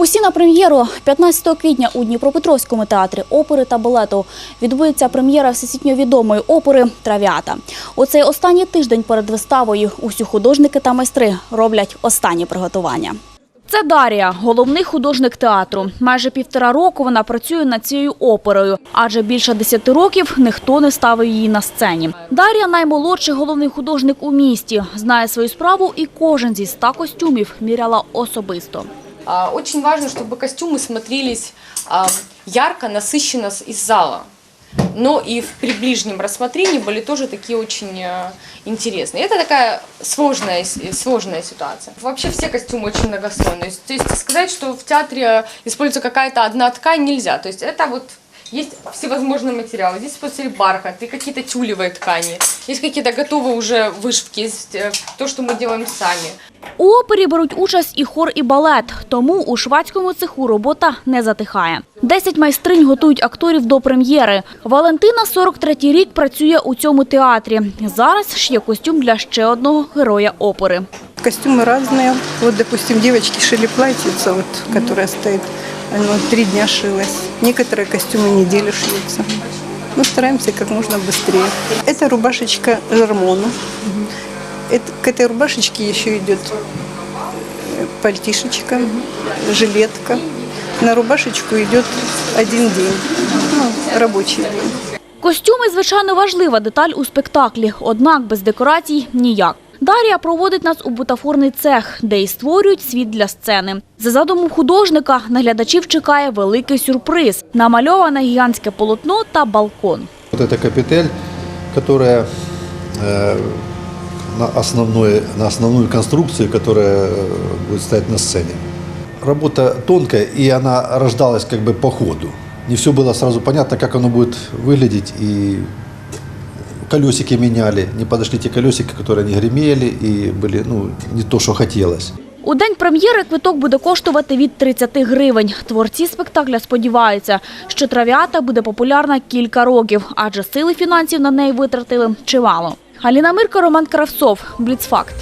Усі на прем'єру 15 квітня у Дніпропетровському театрі опери та балету відбудеться прем'єра всесвітньо відомої опери Трав'ята. У цей останній тиждень перед виставою усі художники та майстри роблять останні приготування. Це Дарія, головний художник театру. Майже півтора року вона працює над цією оперою, адже більше десяти років ніхто не ставив її на сцені. Дар'я наймолодший головний художник у місті. Знає свою справу і кожен зі ста костюмів міряла особисто. А, Очень важно, чтобы костюмы смотрелись а, ярко, насыщенно из зала. Но и в ближнем рассмотрении были тоже такие очень а, интересные. Это такая сложная, с- сложная ситуация. Вообще все костюмы очень многослойные. То есть сказать, что в театре используется какая-то одна ткань нельзя. То есть это вот есть всевозможные материалы. Здесь использовали бархат и какие-то тюлевые ткани. Есть какие-то готовые уже вышивки, есть э, то, что мы делаем сами. У опері беруть участь і хор, і балет, тому у швадському цеху робота не затихає. Десять майстринь готують акторів до прем'єри. Валентина 43-й рік працює у цьому театрі. Зараз шиє костюм для ще одного героя опери. Костюмы разные. Вот, допустим, девочки шили платьице, вот, которая стоит, оно три дня шилось. Некоторые костюмы неделю шьются. Мы стараемся как можно быстрее. Это рубашечка Жермону. Это, к этой рубашечке еще идет э, пальтишечка, жилетка. На рубашечку идет один день, ну, рабочий день. Костюми, звичайно, важлива деталь у спектаклі, однак без декорацій – ніяк. Дар'я проводить нас у бутафорний цех, де й створюють світ для сцени. За задумом художника на глядачів чекає великий сюрприз – намальоване гігантське полотно та балкон. Вот эта капитель, которая э, на, основной, на основную конструкцию, которая э, будет стоять на сцене. Работа тонкая, и она рождалась как бы по ходу. Не все было сразу понятно, как оно будет выглядеть, и колесики меняли, не подошли те колесики, которые не гремели, и были ну, не то, что хотелось. У день прем'єри квиток буде коштувати від 30 гривень. Творці спектакля сподіваються, що травіата буде популярна кілька років, адже сили фінансів на неї витратили чимало. Галіна Мирка, Роман Кравцов, Бліцфакт.